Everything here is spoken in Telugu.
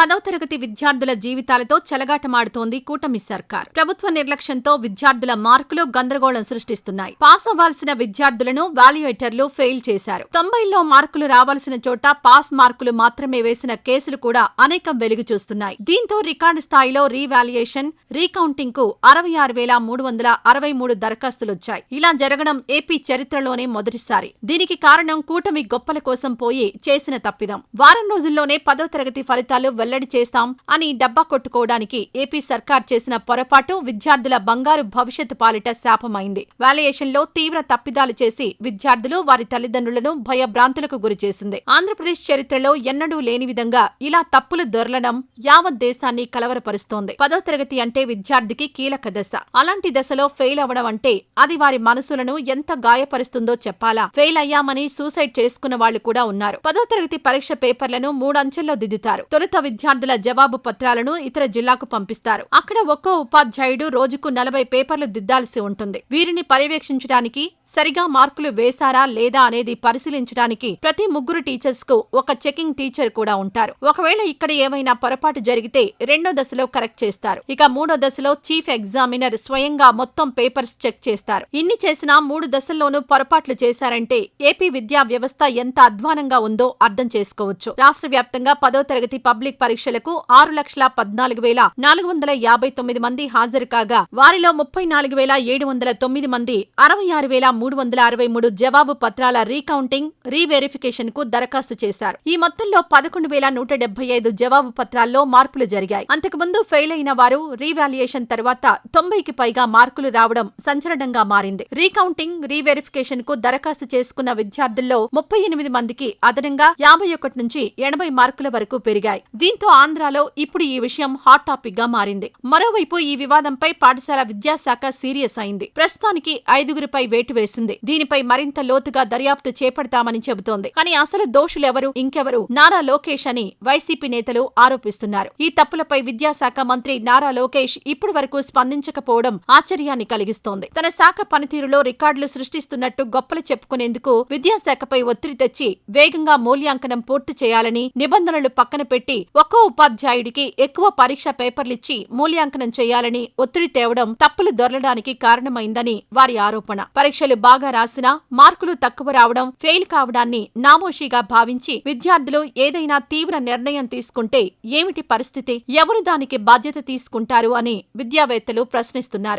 పదవ తరగతి విద్యార్థుల జీవితాలతో చెలగాటమాడుతోంది కూటమి సర్కార్. ప్రభుత్వ నిర్లక్ష్యంతో విద్యార్థుల మార్కులు గందరగోళం సృష్టిస్తున్నాయి. పాస్ అవ్వాల్సిన విద్యార్థులను వాల్యుయేటర్లు ఫెయిల్ చేశారు. తొంభైలో మార్కులు రావాల్సిన చోట పాస్ మార్కులు మాత్రమే వేసిన కేసులు కూడా అనేకం వెలుగు చూస్తున్నాయి. దీంతో రికార్డు స్థాయిలో రీవాల్యుయేషన్ రీకౌంటింగ్కు అరవై ఆరు వేల మూడు వందల అరవై మూడు దరఖాస్తులొచ్చాయి. ఇలా జరగడం ఏపీ చరిత్రలోనే మొదటిసారి. దీనికి కారణం కూటమి గొప్పల కోసం పోయి చేసిన తప్పిదం. వారం రోజుల్లోనే పదో తరగతి ఫలితాలు వెల్లడి చేస్తాం అని డబ్బా కొట్టుకోవడానికి ఏపీ సర్కార్ చేసిన పొరపాటు విద్యార్థుల బంగారు భవిష్యత్తు పాలిట శాపమైంది. వాల్యుయేషన్లో తీవ్ర తప్పిదాలు చేసి విద్యార్థులు వారి తల్లిదండ్రులను భయభ్రాంతులకు గురిచేసింది ఆంధ్రప్రదేశ్ చరిత్రలో ఎన్నడూ లేని విధంగా ఇలా తప్పులు దొరలడం యావత్ దేశాన్ని కలవరపరుస్తోంది. పదో తరగతి అంటే విద్యార్థికి కీలక దశ. అలాంటి దశలో ఫెయిల్ అవ్వడం అంటే అది వారి మనసులను ఎంత గాయపరుస్తుందో చెప్పాలా? ఫెయిల్ అయ్యామని సూసైడ్ చేసుకున్న వాళ్ళు కూడా ఉన్నారు. పదో తరగతి పరీక్ష పేపర్లను మూడంచెల్లో దిద్దుతారు. తొలుత విద్యార్థుల జవాబు పత్రాలను ఇతర జిల్లాకు పంపిస్తారు. అక్కడ ఒక్కో ఉపాధ్యాయుడు రోజుకు నలభై పేపర్లు దిద్దాల్సి ఉంటుంది. వీరిని పర్యవేక్షించడానికి సరిగా మార్కులు వేశారా లేదా అనేది పరిశీలించడానికి ప్రతి ముగ్గురు టీచర్స్కు ఒక చెకింగ్ టీచర్ కూడా ఉంటారు. ఒకవేళ ఇక్కడ ఏమైనా పొరపాటు జరిగితే రెండో దశలో కరెక్ట్ చేస్తారు. ఇక మూడో దశలో చీఫ్ ఎగ్జామినర్ స్వయంగా మొత్తం పేపర్స్ చెక్ చేస్తారు. ఇన్ని చేసినా మూడు దశల్లోనూ పొరపాట్లు చేశారంటే ఏపీ విద్యా వ్యవస్థ ఎంత అధ్వానంగా ఉందో అర్థం చేసుకోవచ్చు. రాష్ట్ర వ్యాప్తంగా పదో తరగతి పబ్లిక్ పరీక్షలకు ఆరు లక్షల పద్నాలుగు వేల నాలుగు వందల యాభై తొమ్మిది మంది హాజరు కాగా వారిలో ముప్పై నాలుగు వేల ఏడు వందల తొమ్మిది మంది అరవై ఆరు వేల మూడు వందల అరవై మూడు జవాబు పత్రాల రీకౌంటింగ్ రీవెరిఫికేషన్కు దరఖాస్తు చేశారు. ఈ మొత్తంలో పదకొండు వేల నూట డెబ్బై ఐదు జవాబు పత్రాల్లో మార్పులు జరిగాయి. అంతకుముందు ఫెయిల్ అయిన వారు రీవాల్యుయేషన్ తర్వాత తొంభైకి పైగా మార్కులు రావడం సంచలనంగా మారింది. రీకౌంటింగ్ రీవెరిఫికేషన్కు దరఖాస్తు చేసుకున్న విద్యార్థుల్లో ముప్పై ఎనిమిది మందికి అదనంగా యాభై ఒకటి నుంచి ఎనభై మార్కుల వరకు పెరిగాయి. దీంతో ఆంధ్రాలో ఇప్పుడు ఈ విషయం హాట్ టాపిక్గా మారింది. మరోవైపు ఈ వివాదంపై పాఠశాల విద్యాశాఖ సీరియస్ అయింది. ప్రస్తుతానికి ఐదుగురిపై వేటు వేసింది. దీనిపై మరింత లోతుగా దర్యాప్తు చేపడతామని చెబుతోంది. కానీ అసలు దోషులెవరు? ఇంకెవరు? నారా లోకేష్ అని వైసీపీ నేతలు ఆరోపిస్తున్నారు. ఈ తప్పులపై విద్యాశాఖ మంత్రి నారా లోకేష్ ఇప్పటి వరకు స్పందించకపోవడం ఆశ్చర్యాన్ని కలిగిస్తోంది. తన శాఖ పనితీరులో రికార్డులు సృష్టిస్తున్నట్టు గొప్పలు చెప్పుకునేందుకు విద్యాశాఖపై ఒత్తిడి తెచ్చి వేగంగా మూల్యాంకనం పూర్తి చేయాలని నిబంధనలు పక్కన పెట్టి ఒక్కో ఉపాధ్యాయుడికి ఎక్కువ పరీక్ష పేపర్లిచ్చి మూల్యాంకనం చేయాలని ఒత్తిడి తేవడం తప్పులు దొరలడానికి కారణమైందని వారి ఆరోపణ. పరీక్షలు బాగా రాసినా మార్కులు తక్కువ రావడం ఫెయిల్ కావడాన్ని నామోషిగా భావించి విద్యార్థులు ఏదైనా తీవ్ర నిర్ణయం తీసుకుంటే ఏమిటి పరిస్థితి? ఎవరు దానికి బాధ్యత తీసుకుంటారు? అని విద్యావేత్తలు ప్రశ్నిస్తున్నారు.